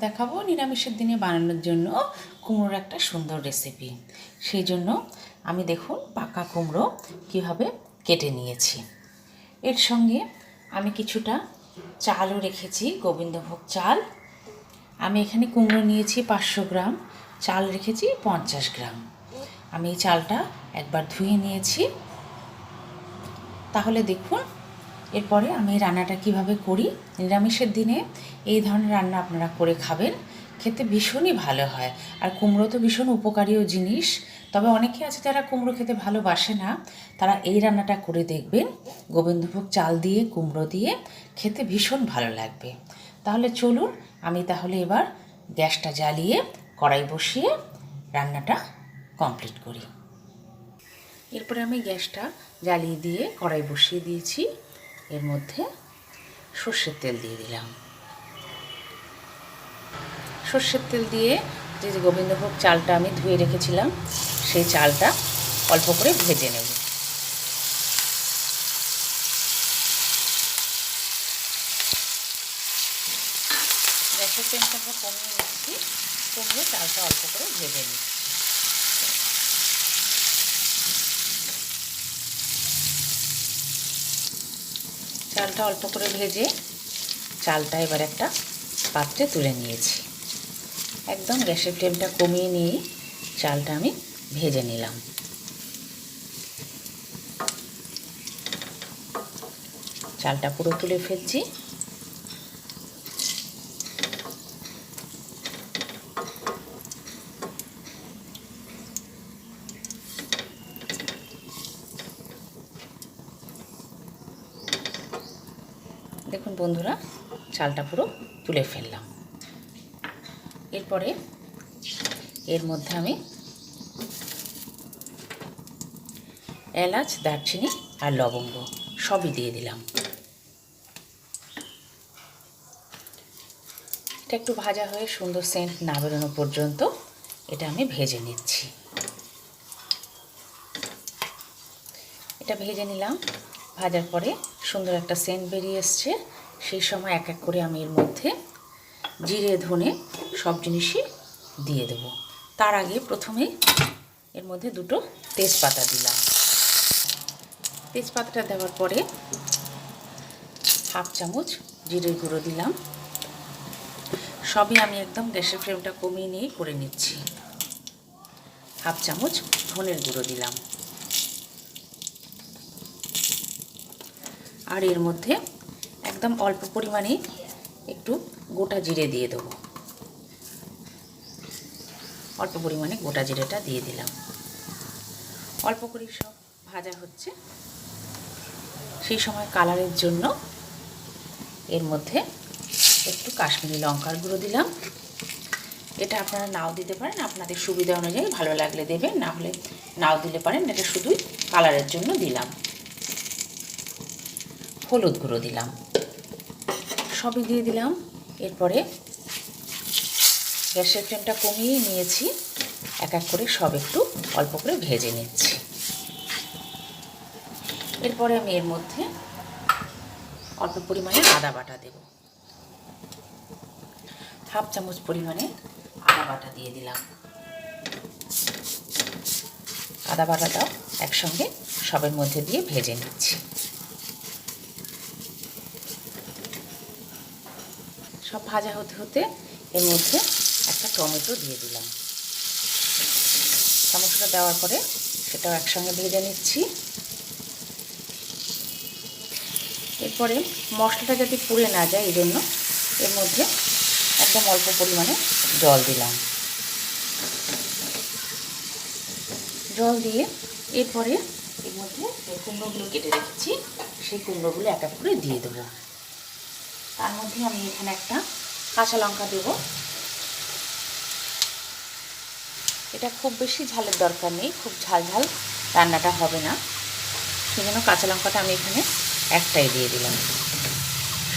দেখাবো নিরামিষের দিনে বানানোর জন্য কুমড়োর একটা সুন্দর রেসিপি সেই জন্য আমি দেখুন পাকা কুমড়ো কীভাবে কেটে নিয়েছি। এর সঙ্গে আমি কিছুটা চালও রেখেছি, গোবিন্দভোগ চাল। আমি এখানে কুমড়ো নিয়েছি পাঁচশো গ্রাম, চাল রেখেছি পঞ্চাশ গ্রাম। আমি এই চালটা একবার ধুয়ে নিয়েছি। তাহলে দেখুন এরপরে আমি রান্নাটা কীভাবে করি? নিরামিষের দিনে এই ধরনের রান্না আপনারা করে খাবেন। খেতে ভীষণই ভালো হয়। আর কুমড়ো তো ভীষণ উপকারীও জিনিস। তবে অনেকে আছে যারা কুমড়ো খেতে ভালোবাসে না, তারা এই রান্নাটা করে দেখবেন। গোবিন্দভোগ চাল দিয়ে, কুমড়ো দিয়ে খেতে ভীষণ ভালো লাগবে। তাহলে চলুন, আমি তাহলে এবার গ্যাসটা জ্বালিয়ে কড়াই বসিয়ে রান্নাটা কমপ্লিট করি। এরপরে আমি গ্যাসটা জ্বালিয়ে দিয়ে কড়াই বসিয়ে দিয়েছি। এর মধ্যে সর্ষের তেল দিয়ে দিলাম। সর্ষের তেল দিয়ে যে গোবিন্দভোগ চালটা আমি ধুয়ে রেখেছিলাম, সেই চালটা অল্প করে ভেজে নেব। গ্যাসের ফ্লেমটা কমিয়ে নিচ্ছি, কমিয়ে চালটা অল্প করে ভেজে নিচ্ছি। চালটা অল্প করে ভেজে চালটা এবার একটা পাত্রে তুলে নিয়েছি। একদম গ্যাসের ফ্লেমটা কমিয়ে নিয়ে চালটা আমি ভেজে নিলাম। চালটা পুরো তুলে ফেলছি। দেখুন বন্ধুরা, চালটা পুরো তুলে ফেললাম। এরপরে এর মধ্যে আমি এলাচ, দারচিনি আর লবঙ্গ সবই দিয়ে দিলাম। এটা একটু ভাজা হয়ে সুন্দর সেন্ট না বেরোনো পর্যন্ত এটা আমি ভেজে নিচ্ছি। এটা ভেজে নিলাম। ভাজার পরে সুন্দর একটা সেন্ট বেরিয়ে এসছে। সেই সময় এক এক করে আমি এর মধ্যে জিরে, ধনে সব জিনিসই দিয়ে দেব। তার আগে প্রথমে এর মধ্যে দুটো তেজপাতা দিলাম। তেজপাতাটা দেওয়ার পরে হাফ চামচ জিরের গুঁড়ো দিলাম। সবই আমি একদম গ্যাসের ফ্লেমটা কমিয়ে নিয়ে করে নিচ্ছি। হাফ চামচ ধনের গুঁড়ো দিলাম। আর এর মধ্যে একদম অল্প পরিমাণে একটু গোটা জিরে দিয়ে দেবো। অল্প পরিমাণে গোটা জিরেটা দিয়ে দিলাম। অল্প করে সব ভাজা হচ্ছে। সেই সময় কালারের জন্য এর মধ্যে একটু কাশ্মীরি লঙ্কার গুঁড়ো দিলাম। এটা আপনারা নাও দিতে পারেন, আপনাদের সুবিধা অনুযায়ী ভালো লাগলে দেবেন, না হলে নাও দিলে পারেন, এটা শুধুই কালারের জন্য দিলাম। হলুদ গুঁড়ো দিলাম। সবই দিয়ে দিলাম। এরপরে গ্যাসের ফ্লেমটা কমিয়ে নিয়েছি। এক এক করে সব একটু অল্প করে ভেজে নিচ্ছি। এরপরে আমি এর মধ্যে অল্প পরিমাণে আদা বাটা দেব। হাফ চামচ পরিমাণে আদা বাটা দিয়ে দিলাম। আদা বাটাটাও একসঙ্গে সবের মধ্যে দিয়ে ভেজে নিচ্ছি। সব ভাজা হতে হতে এর মধ্যে একটা টমেটো দিয়ে দিলাম। টমেটোটা দেওয়ার পরে সেটাও একসঙ্গে ভেজে নিচ্ছি। এরপরে মশলাটা যাতে পুড়ে না যায় এই জন্য এর মধ্যে একদম অল্প পরিমাণে জল দিলাম। জল দিয়ে এরপরে এর মধ্যে কুমড়োগুলো কেটে রেখেছি, সেই কুমড়োগুলো এক এক করে দিয়ে দেবো। তার মধ্যে আমি এখানে একটা কাঁচা লঙ্কা দেব। এটা খুব বেশি ঝালের দরকার নেই, খুব ঝাল ঝাল রান্নাটা হবে না। সেই জন্য কাঁচা লঙ্কাটা আমি এখানে একটাই দিয়ে দিলাম।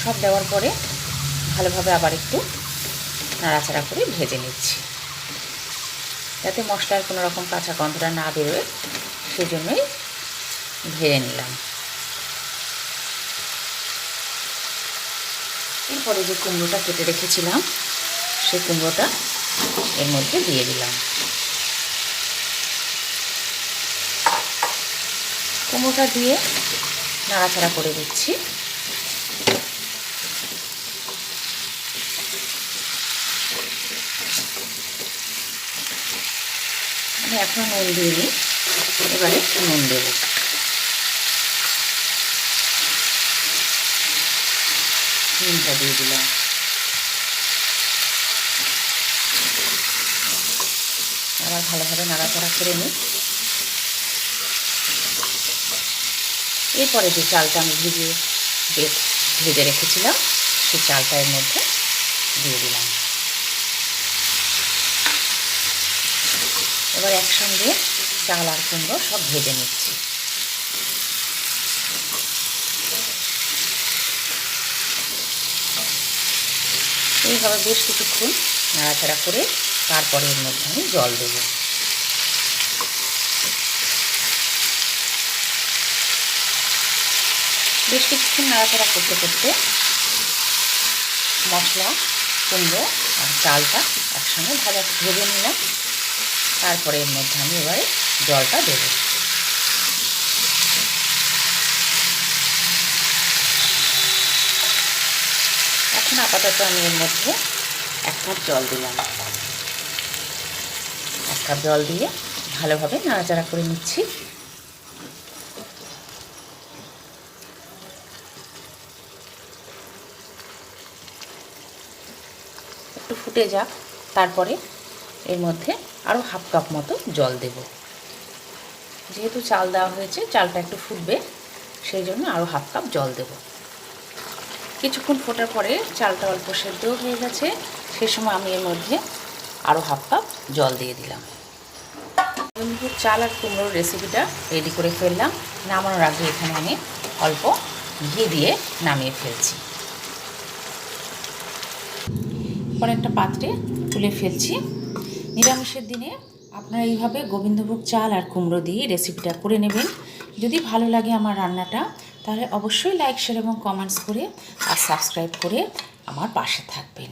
সব দেওয়ার পরে ভালোভাবে আবার একটু নাড়াচাড়া করে ভেজে নিচ্ছি। যাতে মশলার কোনো রকম কাঁচা গন্ধটা না বেরোয় সেই জন্যই ভেজে নিলাম। এরপরে যে কুমড়োটা কেটে রেখেছিলাম সেই কুমড়োটা এর মধ্যে দিয়ে দিলাম। কুমড়োটা দিয়ে নাড়াচাড়া করে দিচ্ছি। আমি এখন নুন দিইনি এবারে নুন দেব। নুনটা দিয়ে দিলাম। আবার ভালোভাবে নাড়াচাড়া করে নিই। এরপরে যে চালটা আমি ভিজিয়ে ভেজে রেখেছিলাম, সেই চালটা এর মধ্যে দিয়ে দিলাম। এবার একসঙ্গে চাল আর কুমড়ো সব ভেজে নিচ্ছি। এইভাবে বেশ কিছুক্ষণ নাড়াচাড়া করে তারপরে এর মধ্যে আমি জল দেবো। বেশ কিছুক্ষণ নাড়াচাড়া করতে করতে মশলা, কুমড়ো আর চালটা একসঙ্গে ভাজা, ভেজে নিলাম। তারপরে এর মধ্যে আমি এবারে জলটা দেবো এখন আপাতত আমি এর মধ্যে এক কাপ জল দিলাম। এক কাপ জল দিয়ে ভালোভাবে নাড়াচাড়া করে নিচ্ছি। একটু ফুটে যাক, তারপরে এর মধ্যে আরও হাফ কাপ মতো জল দেব। যেহেতু চাল দেওয়া হয়েছে, চালটা একটু ফুটবে, সেই জন্য আরও হাফ কাপ জল দেব। কিছুক্ষণ ফোটার পরে চালটা অল্প সেদ্ধ হয়ে গেছে। সে সময় আমি এর মধ্যে আরও হাফ কাপ জল দিয়ে দিলাম। চাল আর কুমড়োর রেসিপিটা রেডি করে ফেললাম। নামানোর আগে এখানে আমি অল্প ঘি দিয়ে নামিয়ে ফেলছি। পরে একটা পাত্রে তুলে ফেলছি। নিরামিষের দিনে আপনারা এইভাবে গোবিন্দভোগ চাল আর কুমড়ো দিয়ে রেসিপিটা করে নেবেন। যদি ভালো লাগে আমার রান্নাটা তাহলে অবশ্যই লাইক শেয়ার এবং কমেন্টস করে আর সাবস্ক্রাইব করে আমার পাশে থাকবেন।